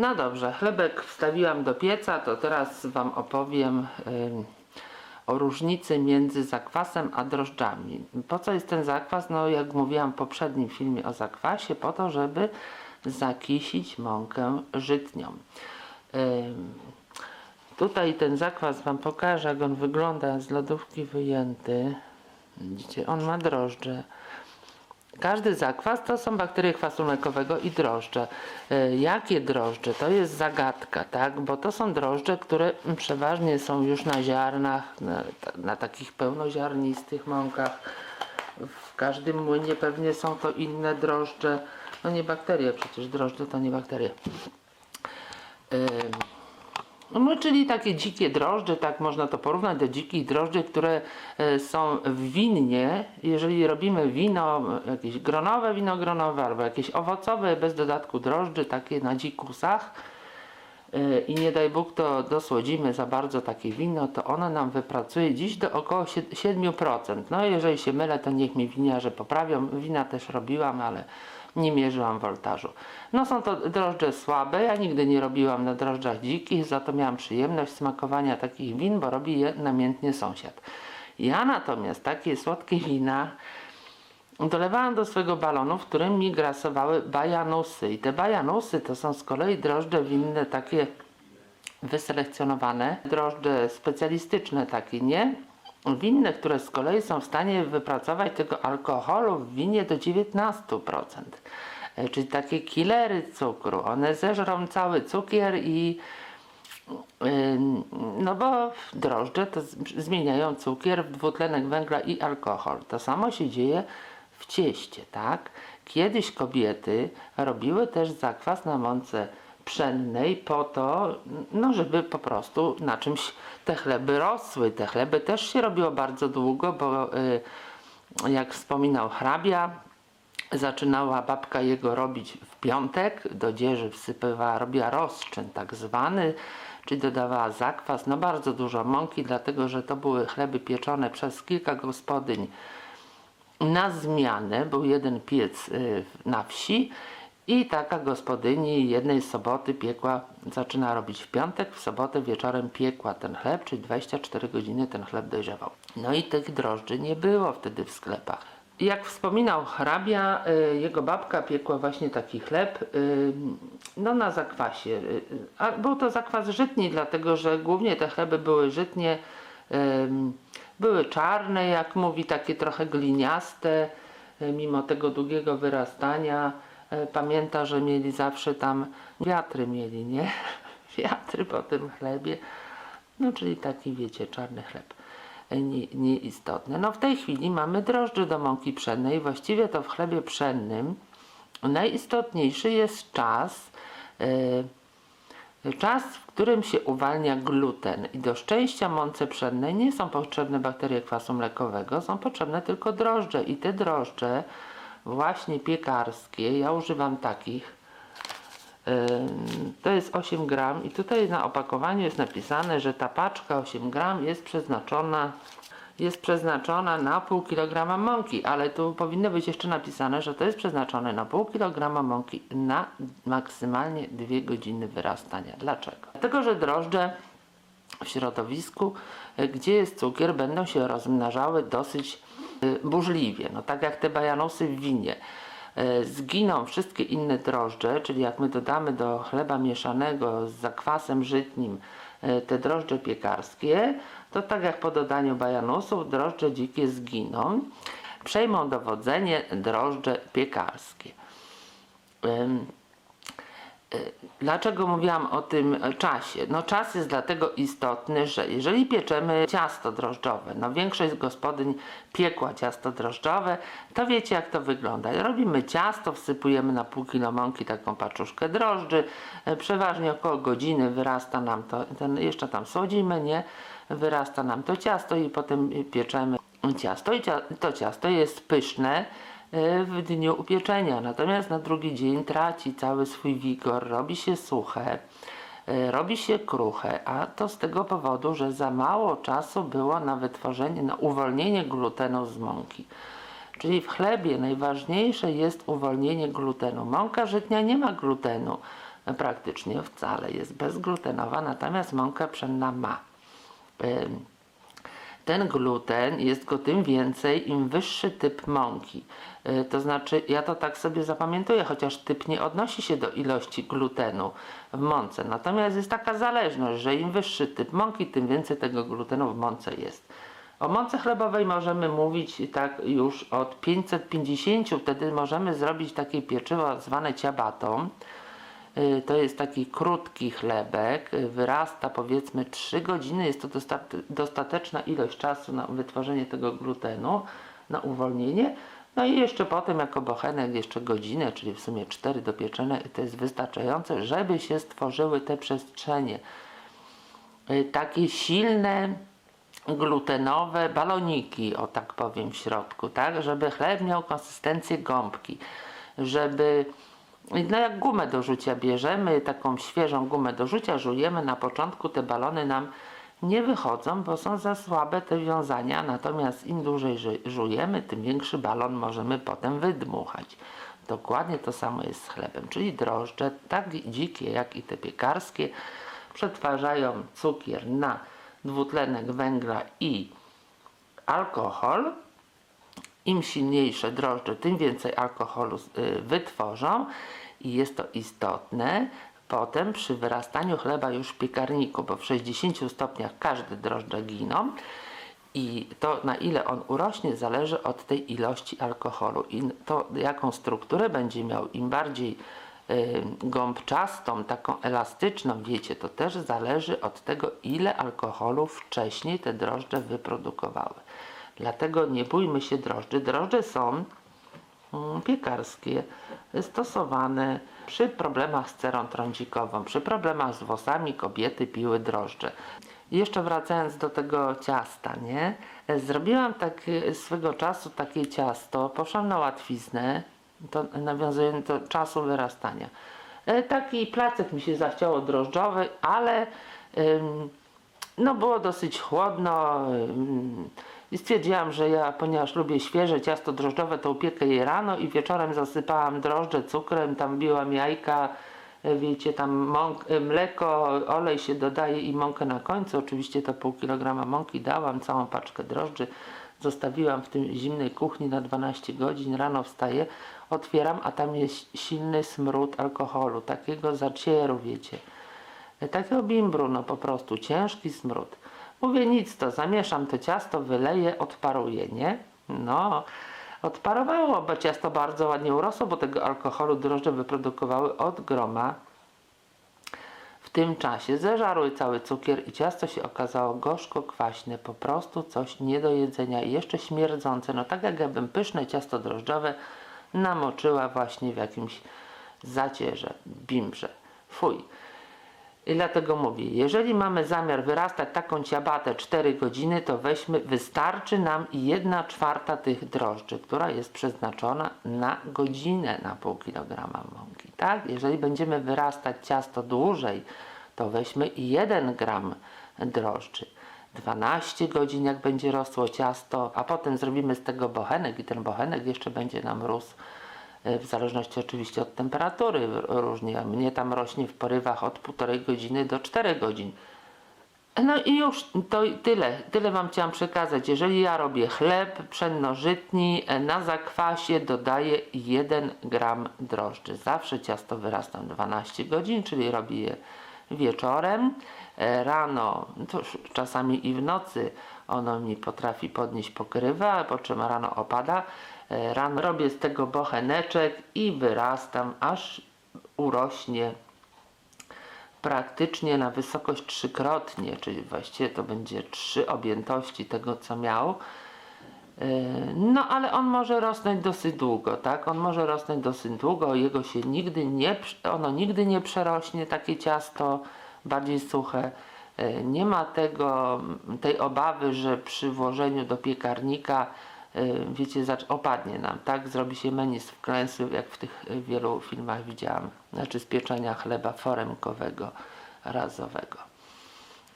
No dobrze, chlebek wstawiłam do pieca, to teraz Wam opowiem o różnicy między zakwasem a drożdżami. Po co jest ten zakwas? No jak mówiłam w poprzednim filmie o zakwasie, po to, żeby zakisić mąkę żytnią. Tutaj ten zakwas Wam pokażę, jak on wygląda z lodówki wyjęty. Widzicie, on ma drożdże. Każdy zakwas to są bakterie kwasu mlekowego i drożdże. E, Jakie drożdże? To jest zagadka, tak? Bo to są drożdże, które przeważnie są już na ziarnach, na, na takich pełnoziarnistych mąkach. W każdym młynie pewnie są to inne drożdże. No nie bakterie, przecież drożdże to nie bakterie. Ym, no, czyli takie dzikie drożdże, tak można to porównać do dzikich drożdży, które e, są w winnie. Jeżeli robimy wino, jakieś gronowe, wino gronowe albo jakieś owocowe bez dodatku drożdży, takie na dzikusach e, i nie daj Bóg to dosłodzimy za bardzo takie wino, to ono nam wypracuje dziś do około sie- 7%. No jeżeli się mylę, to niech mi winiarze poprawią. Wina też robiłam, ale nie mierzyłam woltażu. No są to drożdże słabe, ja nigdy nie robiłam na drożdżach dzikich, za to miałam przyjemność smakowania takich win, bo robi je namiętnie sąsiad. Ja natomiast takie słodkie wina dolewałam do swojego balonu, w którym mi grasowały bajanusy. I te bajanusy to są z kolei drożdże winne takie wyselekcjonowane, drożdże specjalistyczne takie, nie? Winne, które z kolei są w stanie wypracować tego alkoholu w winie do 19%. E, Czyli takie killery cukru. One zeżrą cały cukier i Ym, no bo drożdże to zmieniają cukier w dwutlenek węgla i alkohol. To samo się dzieje w cieście, tak? Kiedyś kobiety robiły też zakwas na mące pszennej po to, no żeby po prostu na czymś te chleby rosły. Te chleby też się robiło bardzo długo, bo y, jak wspominał hrabia, zaczynała babka jego robić w piątek, do dzieży wsypywała, robiła rozczyn tak zwany, czyli dodawała zakwas, no bardzo dużo mąki, dlatego że to były chleby pieczone przez kilka gospodyń na zmianę, był jeden piec y, na wsi i taka gospodyni jednej soboty piekła, zaczyna robić w piątek, w sobotę wieczorem piekła ten chleb, czyli 24 godziny ten chleb dojrzewał. No i tych drożdży nie było wtedy w sklepach. Jak wspominał hrabia, y, jego babka piekła właśnie taki chleb y, no na zakwasie. Y, A był to zakwas żytni, dlatego że głównie te chleby były żytnie, były czarne, jak mówi, takie trochę gliniaste, mimo tego długiego wyrastania. Y, Pamięta, że mieli zawsze tam wiatry mieli, nie? Wiatry po tym chlebie. No czyli taki, wiecie, czarny chleb. E, Nie, nieistotne. No w tej chwili mamy drożdże do mąki pszennej. Właściwie to w chlebie pszennym najistotniejszy jest czas, e, czas, w którym się uwalnia gluten. I do szczęścia mące pszennej nie są potrzebne bakterie kwasu mlekowego, są potrzebne tylko drożdże. I te drożdże, właśnie piekarskie, ja używam takich, To jest 8 gram i tutaj na opakowaniu jest napisane, że ta paczka 8 gram jest przeznaczona jest przeznaczona na pół kilograma mąki, ale tu powinno być jeszcze napisane, że to jest przeznaczone na pół kilograma mąki na maksymalnie 2 godziny wyrastania. Dlaczego? Dlatego, że drożdże w środowisku, e, gdzie jest cukier, będą się rozmnażały dosyć burzliwie. No tak jak te bajanusy w winie. E, Zginą wszystkie inne drożdże, czyli jak my dodamy do chleba mieszanego z zakwasem żytnim e, te drożdże piekarskie, to tak jak po dodaniu bajanusów drożdże dzikie zginą. Przejmą dowodzenie drożdże piekarskie. Dlaczego mówiłam o tym czasie? No czas jest dlatego istotny, że jeżeli pieczemy ciasto drożdżowe, no większość gospodyń piekła ciasto drożdżowe, to wiecie jak to wygląda. Robimy ciasto, wsypujemy na pół kilo mąki taką paczuszkę drożdży, e, przeważnie około godziny wyrasta nam to, ten, jeszcze tam słodzimy, nie? Wyrasta nam to ciasto i potem pieczemy ciasto i to ciasto jest pyszne, w dniu upieczenia. Natomiast na drugi dzień traci cały swój wigor, robi się suche, e, robi się kruche, a to z tego powodu, że za mało czasu było na wytworzenie, na uwolnienie glutenu z mąki. Czyli w chlebie najważniejsze jest uwolnienie glutenu. Mąka żytnia nie ma glutenu. praktycznie wcale. Jest bezglutenowa, natomiast mąka pszenna ma. Ten gluten jest go tym więcej, im wyższy typ mąki. Y, To znaczy, ja to tak sobie zapamiętuję, chociaż typ nie odnosi się do ilości glutenu w mące. Natomiast jest taka zależność, że im wyższy typ mąki, tym więcej tego glutenu w mące jest. O mące chlebowej możemy mówić tak już od 550, wtedy możemy zrobić takie pieczywo zwane ciabatą. Y, To jest taki krótki chlebek, y, wyrasta powiedzmy 3 godziny, jest to dostat- dostateczna ilość czasu na wytworzenie tego glutenu, na uwolnienie. No i jeszcze potem jako bochenek jeszcze godzinę, czyli w sumie 4 do pieczenia, to jest wystarczające, żeby się stworzyły te przestrzenie. Y, Takie silne, glutenowe baloniki, o tak powiem, w środku, tak? Żeby chleb miał konsystencję gąbki, żeby no jak gumę do rzucia bierzemy, taką świeżą gumę do rzucia żujemy, na początku te balony nam nie wychodzą, bo są za słabe te wiązania, natomiast im dłużej żu- żujemy, tym większy balon możemy potem wydmuchać. Dokładnie to samo jest z chlebem, czyli drożdże, tak dzikie jak i te piekarskie, przetwarzają cukier na dwutlenek węgla i alkohol, im silniejsze drożdże, tym więcej alkoholu y, wytworzą i jest to istotne potem przy wyrastaniu chleba już w piekarniku, bo w 60 stopniach każde drożdże giną i to na ile on urośnie zależy od tej ilości alkoholu i to jaką strukturę będzie miał, im bardziej y, gąbczastą, taką elastyczną, wiecie, to też zależy od tego, ile alkoholu wcześniej te drożdże wyprodukowały. Dlatego nie bójmy się drożdży. Drożdże są mm, piekarskie, stosowane przy problemach z cerą trądzikową, przy problemach z włosami kobiety piły drożdże. Jeszcze wracając do tego ciasta, nie? E, Zrobiłam tak e, swego czasu takie ciasto, poszłam na łatwiznę, to nawiązuję do czasu wyrastania. E, Taki placek mi się zachciało drożdżowy, ale no było dosyć chłodno i stwierdziłam, że ja, ponieważ lubię świeże ciasto drożdżowe, to upiekę je rano i wieczorem zasypałam drożdże cukrem, tam biłam jajka, e, wiecie, tam e, mleko, olej się dodaje i mąkę na końcu, oczywiście to pół kilograma mąki dałam, całą paczkę drożdży, zostawiłam w tym zimnej kuchni na 12 godzin, rano wstaję, otwieram, a tam jest silny smród alkoholu, takiego zacieru, wiecie. E, Takiego bimbru, no po prostu, ciężki smród. Mówię, nic to, zamieszam to ciasto, wyleję, odparuję, nie? No, odparowało, bo ciasto bardzo ładnie urosło, bo tego alkoholu drożdże wyprodukowały od groma. W tym czasie zeżarły cały cukier i ciasto się okazało gorzko-kwaśne, po prostu coś nie do jedzenia i jeszcze śmierdzące. No tak jakbym pyszne ciasto drożdżowe namoczyła właśnie w jakimś zacierze, bimbrze. Fuj. I dlatego mówię, jeżeli mamy zamiar wyrastać taką ciabatę 4 godziny, to weźmy, wystarczy nam 1 czwarta tych drożdży, która jest przeznaczona na godzinę na pół kilograma mąki. Tak? Jeżeli będziemy wyrastać ciasto dłużej, to weźmy 1 gram drożdży. 12 godzin jak będzie rosło ciasto, a potem zrobimy z tego bochenek i ten bochenek jeszcze będzie nam rósł w zależności oczywiście od temperatury różnie. Mnie tam rośnie w porywach od półtorej godziny do 4 godzin. No i już to tyle. Tyle Wam chciałam przekazać. Jeżeli ja robię chleb pszennożytni, e, na zakwasie dodaję 1 gram drożdży. Zawsze ciasto wyrastam 12 godzin, czyli robię je wieczorem. E, Rano, czasami i w nocy ono mi potrafi podnieść pokrywa, po czym rano opada. E, Rano robię z tego bocheneczek i wyrastam, aż urośnie praktycznie na wysokość trzykrotnie, czyli właściwie to będzie trzy objętości tego, co miał. Yy, No, ale on może rosnąć dosyć długo, tak? On może rosnąć dosyć długo, jego się nigdy nie, ono nigdy nie przerośnie, takie ciasto bardziej suche. Yy, Nie ma tego, tej obawy, że przy włożeniu do piekarnika, wiecie, zacz- opadnie nam, tak? Zrobi się menis wklęsły, jak w tych yy, wielu filmach widziałam, znaczy z pieczenia chleba foremkowego, razowego.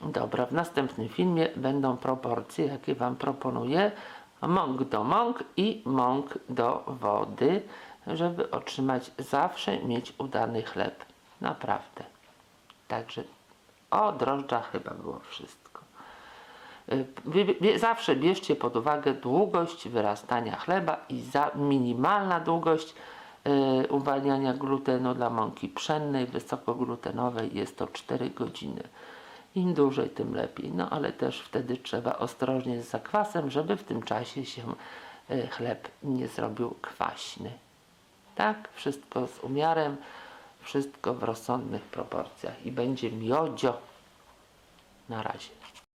Dobra, w następnym filmie będą proporcje, jakie Wam proponuję. Mąk do mąk i mąk do wody, żeby otrzymać zawsze mieć udany chleb. Naprawdę. Także o drożdżach chyba było wszystko. Zawsze bierzcie pod uwagę długość wyrastania chleba i za minimalna długość y, uwalniania glutenu dla mąki pszennej wysokoglutenowej jest to 4 godziny. Im dłużej, tym lepiej. No ale też wtedy trzeba ostrożnie z zakwasem, żeby w tym czasie się y, chleb nie zrobił kwaśny. Tak, wszystko z umiarem, wszystko w rozsądnych proporcjach i będzie miodzio. Na razie.